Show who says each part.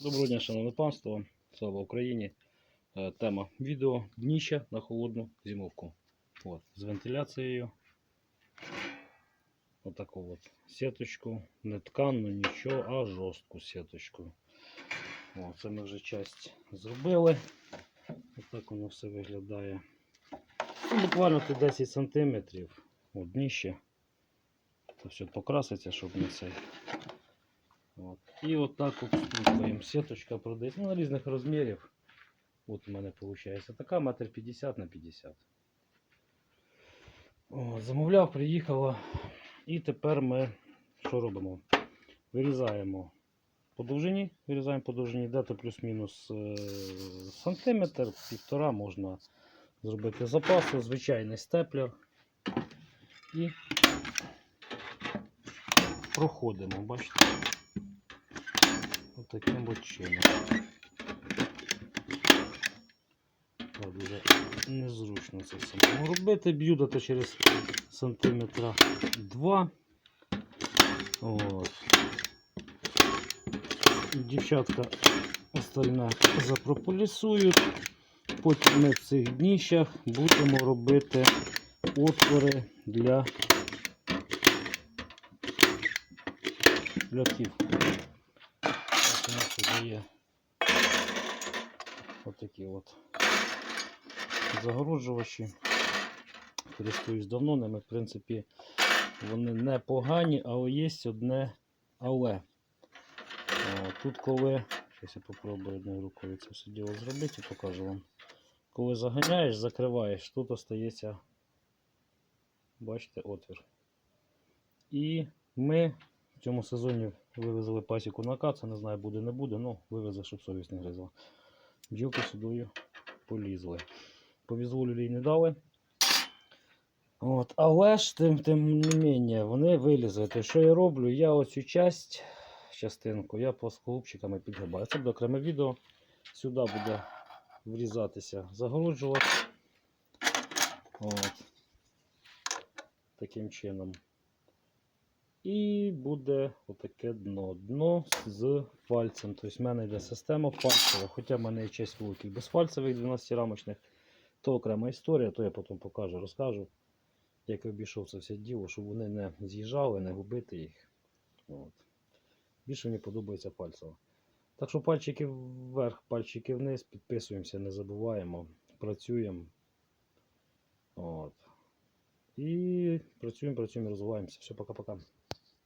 Speaker 1: Доброго дня, шановне панство. Слава Україні. Е, Тема відео дніще на холодну зимовку. От, з вентиляцією. Отаку от сіточку. Не тканну, нічого, а жорстку сіточку. О, це ми вже часть зробили. Отак воно все виглядає. Ну, буквально тут 10 см. От дніще. Це все покраситься, щоб не цей. І от так от стукаємо. Сіточка продається ну, різних розмірів. От у мене виходить така, метр 50 на 50. О, замовляв, приїхала. І тепер ми що робимо? Вирізаємо по довжині, вирізаємо по довжині, де-то плюс-мінус е, сантиметр, півтора можна зробити запасу, звичайний степлер. І проходимо, бачите? Отаким от чином. Так, дуже незручно це самому робити. Б'ю дати через сантиметра 2. От. Дівчатка остальне запрополісують. Потім ми в цих дніщах будемо робити отвори для нас тут є отакі от загороджувачі. Користуюсь давно ними, в принципі, вони не погані, але є одне але. Тут коли, зараз я попробую одною рукою це все діло зробити і покажу вам. Коли заганяєш, закриваєш, тут остається, бачите, отвір. І ми в цьому сезоні вивезли пасіку на кац, не знаю, буде, не буде, ну вивезли, щоб совість не гризла. Бджілки сюди полізли. По візу не дали. От, але ж тим, тим не менше, вони вилізли. То що я роблю? Я оцю часть, частинку, я по сколупчиками підгибаю. Це буде окреме відео. Сюди буде врізатися загороджувач. От. Таким чином. І буде отаке дно. Дно з фальцем. Тобто в мене йде система фальцева, хоча в мене є честь великих безфальцевих 12 рамочних. То окрема історія, то я потім покажу, розкажу, як обійшов це все діло, щоб вони не з'їжджали, не губити їх. От. Більше мені подобається фальцева. Так що пальчики вверх, пальчики вниз, підписуємося, не забуваємо, працюємо. От. І працюємо, працюємо, розвиваємося. Все, пока-пока.